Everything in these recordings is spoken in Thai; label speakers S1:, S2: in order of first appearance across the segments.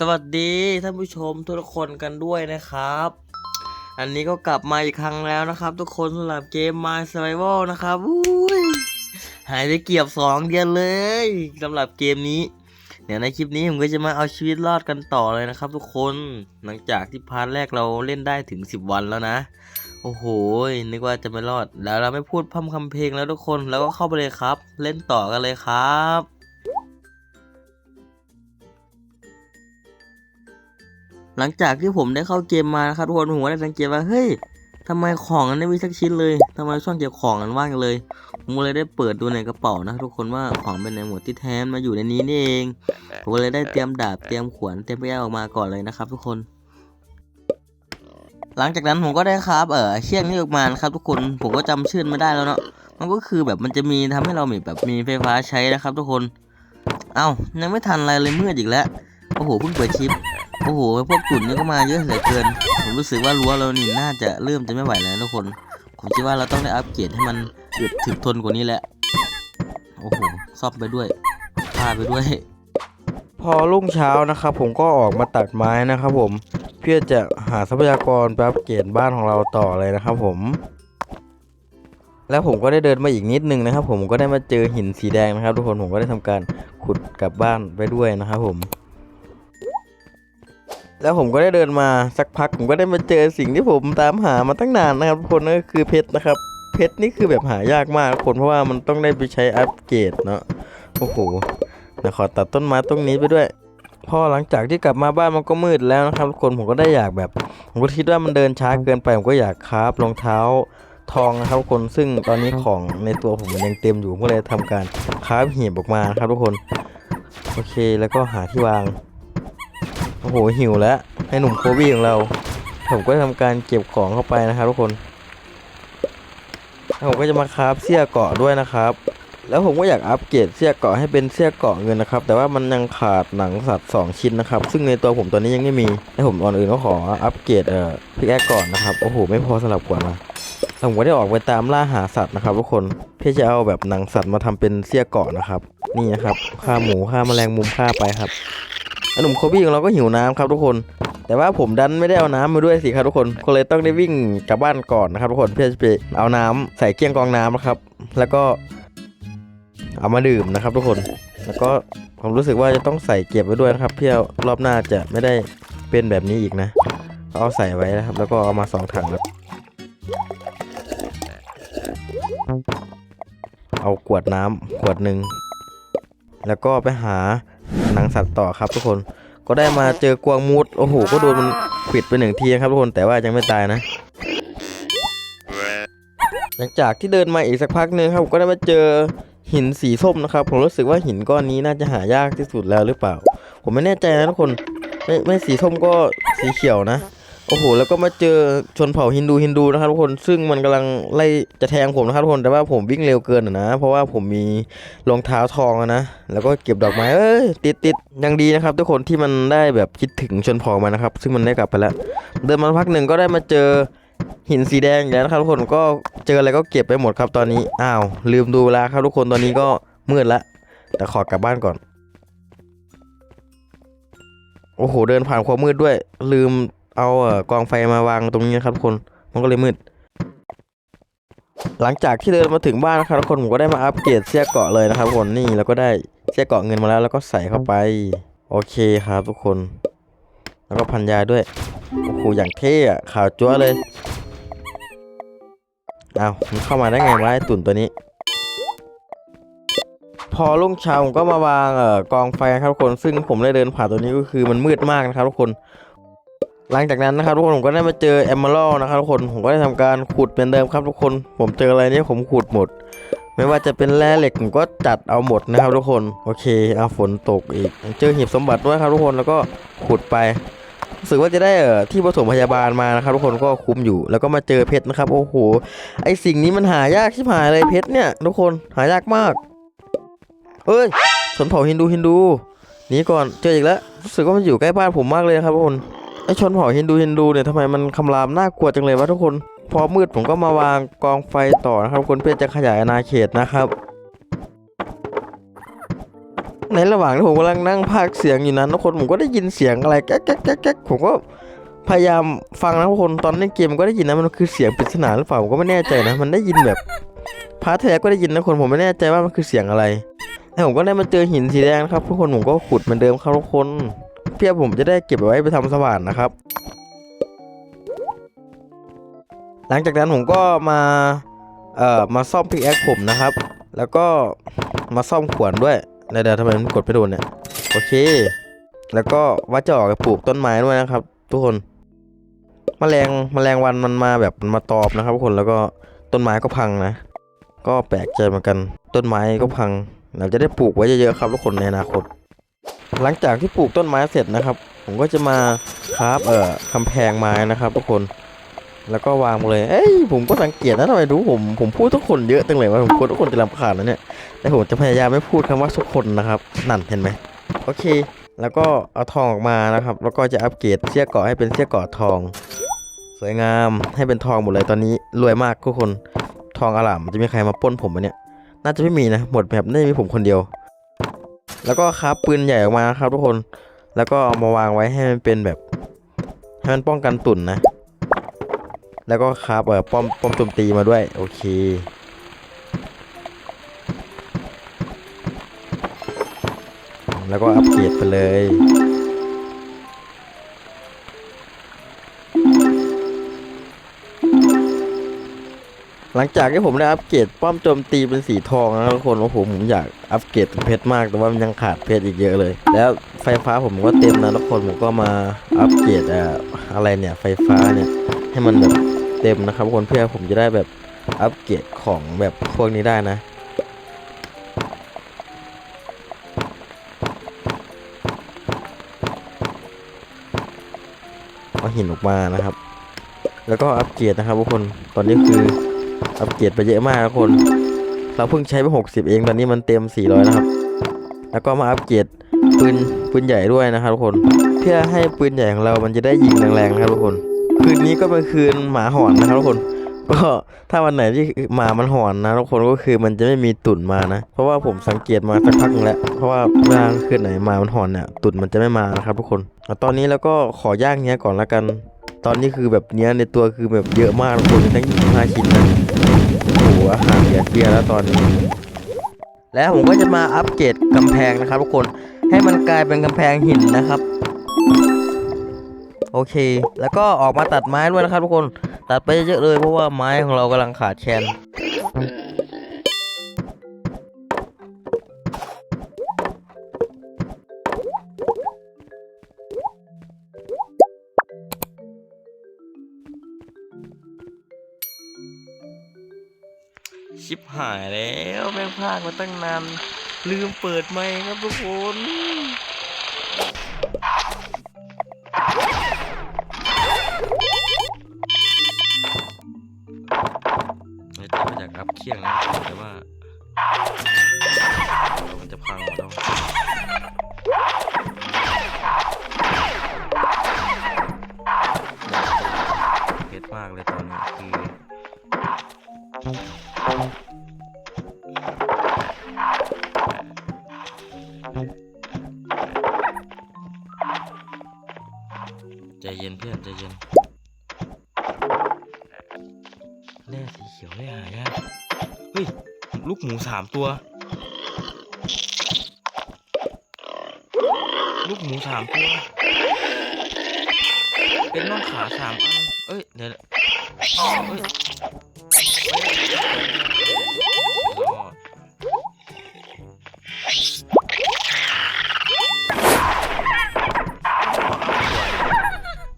S1: สวัสดีท่านผู้ชมทุกคนกันด้วยนะครับ อันนี้ก็กลับมาอีกครั้งแล้วนะครับ ทุกคนสำหรับเกม My Survival นะครับอุ้ยหายไปเกือบสองเดือนเลยสำหรับเกมนี้ เดี๋ยวในคลิปนี้ผมก็จะมาเอาชีวิตรอดกันต่อเลยนะครับ ทุกคนหลังจากที่พาร์ทแรกเราเล่นได้ถึง 10 วันแล้วนะ โอ้โหนึกว่าจะไม่รอด แล้วเราไม่พูดพร่ำคำเพลงแล้วทุกคนแล้วก็เข้าไปเลยครับ เล่นต่อกันเลยครับ หลังจากที่ผมได้เข้าเกมมานะครับทุกคนผมก็ได้สังเกตว่าเฮ้ยทำไมของมันไม่มีสักชิ้นเลยทำไมช่องเก็บของมันว่างเลยผมเลยได้เปิดดูในกระเป๋านะทุกคนว่าของเป็นในหมวดที่แท้มาอยู่ในนี้นี่เองผมเลยได้เตรียมดาบเตรียมขวานเตรียมแก้วออกมาก่อนเลยนะครับ ทุกคน หลังจากนั้นผมก็ได้ครับเออเชือกนี้ออกมานะครับ ทุกคนผมก็จำชื่อไม่ได้แล้วเนาะมันก็คือแบบมันจะมีทำให้เรามีแบบมีไฟฟ้าใช้นะครับ ทุกคน เอ้ายังไม่ทันอะไรเลยมืดอีกแล้วโอ้โหเพิ่งเปิดคลิป โอ้โหพวกตุ่นนี่ก็มาเยอะเหลือเกิน ผมรู้สึกว่ารั้วเรานี่น่าจะเริ่มจะไม่ไหวแล้วทุกคน ผมคิดว่าเราต้องได้อัปเกรดให้มันอึดถึกทนกว่านี้แหละ โอ้โหซ่อมไปด้วยฆ่าไปด้วย
S2: พอรุ่งเช้านะครับ ผมก็ออกมาตัดไม้นะครับ ผม เพื่อจะหาทรัพยากรไปอัปเกรดบ้านของเราต่อเลยนะครับ ผม แล้วผมก็ได้เดินมาอีกนิดนึงนะครับ ผมก็ได้มาเจอหินสีแดงนะครับ ทุกคนผมก็ได้ทำการขุดกลับบ้านไปด้วยนะครับผม แล้วผมก็ได้เดินมาสักพักผมก็ได้มาเจอสิ่งที่ผมตามหามาตั้งนานนะครับทุกคนนั่นก็คือเพชรนะครับ เพชรนี่คือแบบหายากมากทุกคนเพราะว่ามันต้องได้ไปใช้อัปเกรดเนาะโอ้โหเดี๋ยวขอตัดต้นไม้ตรงนี้ไปด้วยพอหลังจากที่กลับมาบ้านมันก็มืดแล้วนะครับทุกคนผมก็ได้อยากแบบ ผมก็คิดว่ามันเดินช้าเกินไปผมก็อยากคราฟรองเท้าทองนะครับทุกคนซึ่งตอนนี้ของในตัวผมมันยังเต็มอยู่ผมก็เลยทำการคราฟหีบออกมานะครับทุกคน โอเคแล้วก็หาที่วาง อ้โหหิวแล้วให้หนุ่มโคบี้ของเรา ผมก็ทำการเก็บของเข้าไปนะครับทุกคนแล้วผมก็จะมาคราฟเสื้อเกาะด้วยนะครับ แล้วผมก็อยากอัปเกรดเสื้อเกาะให้เป็นเสื้อเกาะเงินนะครับ แต่ว่ามันยังขาดหนังสัตว์2ชิ้นนะครับ ซึ่งในตัวผมตอนนี้ยังไม่มีให้ผมก่อนอื่นก็ขออัปเกรดเอ่อพิกแอคก่อนนะครับโอ้โหไม่พอสำหรับกว่านะผมก็ได้ออกไปตามล่าหาสัตว์นะครับทุกคนเพื่อจะเอาแบบหนังสัตว์มาทำเป็นเสื้อเกาะนะครับ นี่นะครับฆ่าหมูฆ่าแมลงมุมฆ่าไปครับ หนุ่มโคบี้ของเราก็หิวน้ำครับทุกคน แต่ว่าผมดันไม่ได้เอาน้ำมาด้วยสิครับทุกคนก็เลยต้องได้วิ่งกลับบ้านก่อนนะครับทุกคนเพื่อจะไปเอาน้ำใส่เกี้ยงกองน้ำนะครับ แล้วก็เอามาดื่มนะครับทุกคน แล้วก็ผมรู้สึกว่าจะต้องใส่เก็บไว้ด้วยนะครับ เพื่อรอบหน้าจะไม่ได้เป็นแบบนี้อีกนะ เอาใส่ไว้นะครับ แล้วก็เอามาสองถังครับเอาขวดน้ำขวดหนึ่งแล้วก็ไปหา หนังสัตว์ต่อครับทุกคนก็ได้มาเจอกวางมูดโอ้โหก็โดนมันขวิดไปหนึ่งทีครับทุกคนแต่ว่ายังไม่ตายนะ หลังจากที่เดินมาอีกสักพักหนึ่งครับผมก็ได้มาเจอหินสีส้มนะครับ ผมรู้สึกว่าหินก้อนนี้น่าจะหายากที่สุดแล้วหรือเปล่า ผมไม่แน่ใจนะทุกคนไม่ไม่สีส้มก็สีเขียวนะ โอ้โห แล้วก็มาเจอชนเผ่าฮินดูฮินดูนะครับทุกคน ซึ่งมันกำลังไล่จะแทงผมนะครับทุกคน แต่ว่าผมวิ่งเร็วเกินนะ เพราะว่าผมมีรองเท้าทองนะ แล้วก็เก็บดอกไม้ เอ้ย ติดติดยังดีนะครับ ทุกคนที่มันได้แบบคิดถึงชนเผ่ามันนะครับ ซึ่งมันได้กลับไปแล้ว เดินมาพักหนึ่งก็ได้มาเจอหินสีแดงแล้วนะครับทุกคน ก็เจออะไรก็เก็บไปหมดครับตอนนี้ อ้าว ลืมดูเวลาครับทุกคน ตอนนี้ก็มืดละ แต่ขอกลับบ้านก่อน โอ้โห เดินผ่านความมืดด้วย ลืม เอาเอ่อกองไฟมาวางตรงนี้นะครับทุกคน มันก็เลยมืด หลังจากที่เดินมาถึงบ้านนะครับทุกคนผมก็ได้มาอัปเกรดเสื้อเกาะเลยนะครับทุกคนนี่แล้วก็ได้เสื้อเกาะเงินมาแล้ว แล้วก็ใส่เข้าไป โอเคครับทุกคน แล้วก็พันยาด้วยโอ้โหอย่างเท่อะขาวจั๊วเลยเอ้ามันเข้ามาได้ไงวะไอ้ตุ่นตัวนี้ พอรุ่งเช้าผมก็มาวางเอ่อกองไฟครับทุกคน ซึ่งผมได้เดินผ่านตัวนี้ก็คือมันมืดมากนะครับทุกคน หลังจากนั้นนะครับทุกคนผมก็ได้มาเจอแอมเมอรัลนะครับทุกคนผมก็ได้ทำการขุดเป็นเดิมครับทุกคน ผมเจออะไรเนี่ยผมขุดหมด ไม่ว่าจะเป็นแร่เหล็กผมก็จัดเอาหมดนะครับทุกคนโอเคเอาฝนตกอีก เจอหีบสมบัติด้วยครับทุกคนแล้วก็ขุดไปรู้สึกว่าจะได้เออที่ผสมพยาบาลมานะครับทุกคนก็คุ้มอยู่ แล้วก็มาเจอเพชรนะครับโอ้โหไอสิ่งนี้มันหายากชิบหายเลยเพชรเนี่ยทุกคนหายากมากเอ้ยชนเผ่าฮินดูฮินดูหนีก่อนเจออีกแล้วรู้สึกว่ามันอยู่ใกล้บ้านผมมากเลยครับทุกคน ไอชนเผ่าฮินดูฮินดูเนี่ยทำไมมันคำรามน่ากลัวจังเลยวะทุกคน พอมืดผมก็มาวางกองไฟต่อนะครับคนเพื่อจะขยายอาณาเขตนะครับ ในระหว่างที่ผมกำลังนั่งพากเสียงอยู่นั้นทุกคนผมก็ได้ยินเสียงอะไรแก๊กแก๊กแก๊กแก๊กผมก็พยายามฟังนะทุกคนตอนเล่นเกมมันก็ได้ยินนะมันคือเสียงปริศนาหรือเปล่าผมก็ไม่แน่ใจนะ มันได้ยินแบบพาร์ทแล้ก็ได้ยินนะคนผมไม่แน่ใจว่ามันคือเสียงอะไรแล้วผมก็ได้มาเจอหินสีแดงนะครับทุกคนผมก็ขุดเหมือนเดิมครับทุกคน เพื่อผมจะได้เก็บเอาไว้ไปทำสว่านนะครับ หลังจากนั้นผมก็มาเอ่อมาซ่อมพิกแอคผมนะครับ แล้วก็มาซ่อมขวานด้วยเดี๋ยวทำไมมันกดไม่โดนเนี่ยโอเค แล้วก็ว่าจะออกไปปลูกต้นไม้ด้วยนะครับ ทุกคนมแมลงแมลงวันมันมาแบบมันมาตอบนะครับทุกคนแล้วก็ต้นไม้ก็พังนะ ก็แปลกใจเหมือนกัน ต้นไม้ก็พัง เราจะได้ปลูกไว้เยอะๆครับทุกคนในอนาคต หลังจากที่ปลูกต้นไม้เสร็จนะครับ ผมก็จะมาคราฟเอ่อกำแพงไม้นะครับ ทุกคนแล้วก็วางเลย เอ้ยผมก็สังเกตนะทำไมรู้ผมผมพูดทุกคนเยอะจังเลยว่าผมกลัวทุกคนจะรำคาญนะเนี่ยแต่ผมจะพยายามไม่พูดคำว่าทุกคนนะครับ นั่นเห็นไหมโอเค แล้วก็เอาทองออกมานะครับ แล้วก็จะอัปเกรดเสื้อเกาะให้เป็นเสื้อเกาะทอง สวยงามให้เป็นทองหมดเลยตอนนี้รวยมากทุกคนทองอลามจะมีใครมาป้นผมไหมเนี่ยน่าจะไม่มีนะหมดแบบน่าจะมีผมคนเดียว แล้วก็ครับปืนใหญ่ออกมาครับทุกคน แล้วก็เอามาวางไว้ให้มันเป็นแบบให้มันป้องกันตุ่นนะ แล้วก็ครับเออป้อมป้อมโจมตีมาด้วย โอเคแล้วก็อัปเกรดไปเลย หลังจากที่ผมได้อัปเกรดป้อมโจมตีเป็นสีทองนะทุกคนโอ้โหผมอยากอัปเกรดเพชรมากแต่ว่ามันยังขาดเพชรอีกเยอะเลย แล้วไฟฟ้าผมก็เต็มนะทุกคนผมก็มาอัปเกรดเอ่อะไรเนี่ย ไฟฟ้าเนี่ยให้มันแบบเต็มนะครับคนเพื่อผมจะได้แบบอัปเกรดของแบบพวกนี้ได้นะเอาหินออกมานะครับ แล้วก็อัปเกรดนะครับทุกคนตอนนี้คือ อัปเกรดไปเยอะมากทุกคน เราเพิ่งใช้ไป60 เองตอนนี้มันเต็ม 400 นะครับ แล้วก็มาอัปเกรดปืนปืนใหญ่ด้วยนะครับทุกคน เพื่อให้ปืนใหญ่ของเรามันจะได้ยิงแรงๆนะครับทุกคน คืนนี้ก็เป็นคืนหมาหอนนะครับทุกคนก็ถ้าวันไหนที่หมามันหอนนะทุกคนก็คือมันจะไม่มีตุ่นมานะ เพราะว่าผมสังเกตมาสักพักแล้ว เพราะว่าเวลาคืนไหนหมามันหอนเนี่ยตุ่นมันจะไม่มานะครับทุกคนตอนนี้แล้วก็ขอย่างเนี้ยก่อนละกัน ตอนนี้คือแบบเนี้ยในตัวคือแบบเยอะมากทุกคนทั้ง25ชิ้น หัวหางเหลือเฟียแล้วตอนนี้ แล้วผมก็จะมาอัปเกรดกำแพงนะครับทุกคนให้มันกลายเป็นกำแพงหินนะครับ โอเค แล้วก็ออกมาตัดไม้ด้วยนะครับทุกคน ตัดไปเยอะเลยเพราะว่าไม้ของเรากำลังขาดแคลน หายแล้วแม่งพาดมาตั้งนานลืมเปิดไมค์ครับทุกคนในใจก็อยากรับเคียงนะแต่ว่ามันจะพังหมดแล้วเพชรมากเลยตอนนี้คือ ลูกหมูสามตัว ลูกหมูสามตัว เป็นน่องขาสามอัน เอ้ย เดี๋ยวเอ้ย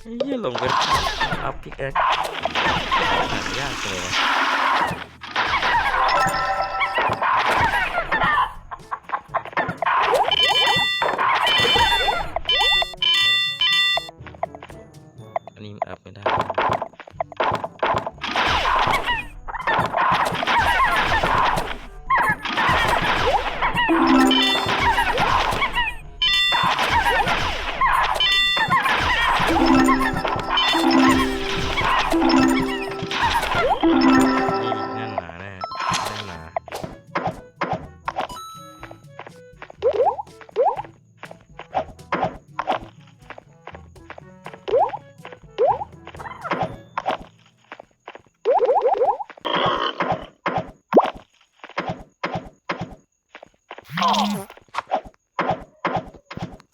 S2: เฮ้ยลงไปอัพพิกแอคหายากเลย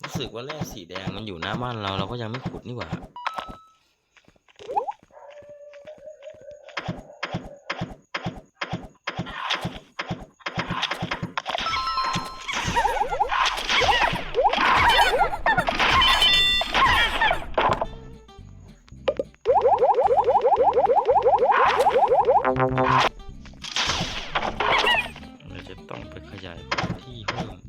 S2: ู้
S1: สึกว่าแร่สีแดงมันอยู่หน้าบ้านเราเราก็ยังไม่ขุดนี่หว่าเราจะต้องไปขยายพื้นที่เพิ่ม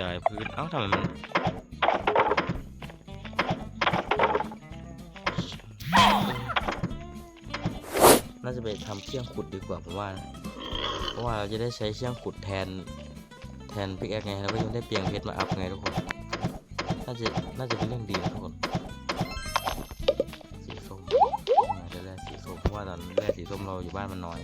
S1: ยายพื้น เอ้าทำไมมันน่าจะไปทำเชี่ยงขุดดีกว่าผมว่า เพราะว่าเราจะได้ใช้เชี่ยงขุดแทน แทนพิกแอคไงเราก็ยังได้เปียงเพชรมาอัพไงทุกคน น่าจะ น่าจะเป็นเรื่องดีนะทุกคน สีส้มอาจจะแร่สีส้มเพราะว่าตอนแร่สีส้มเราอยู่บ้านมันน้อย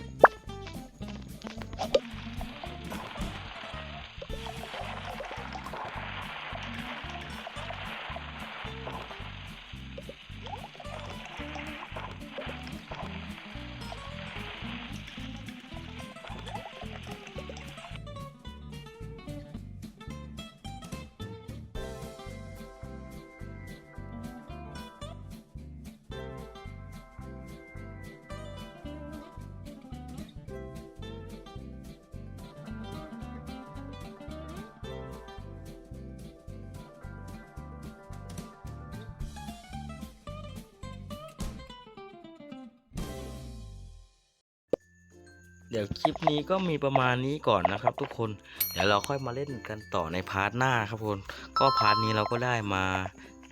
S1: เดี๋ยวคลิปนี้ก็มีประมาณนี้ก่อนนะครับทุกคน เดี๋ยวเราค่อยมาเล่นกันต่อในพาร์ทหน้าครับทุกคน ก็พาร์ทนี้เราก็ได้มา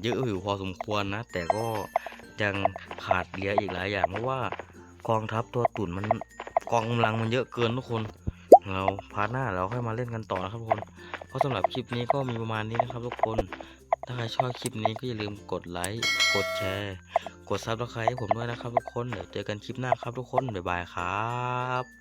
S1: เยอะอยู่พอสมควรนะ แต่ก็ยังขาดเหลืออีกหลายอย่างเพราะว่ากองทัพตัวตุ่นมันกองกำลังมันเยอะเกินทุกคน เราพาร์ทหน้าเราค่อยมาเล่นกันต่อนะครับทุกคน เพราะสำหรับคลิปนี้ก็มีประมาณนี้นะครับทุกคน ถ้าใครชอบคลิปนี้ก็อย่าลืมกดไลค์ กดแชร์ กดซับสไครต์ให้ผมด้วยนะครับทุกคน เดี๋ยวเจอกันคลิปหน้าครับทุกคน บ๊ายบายครับ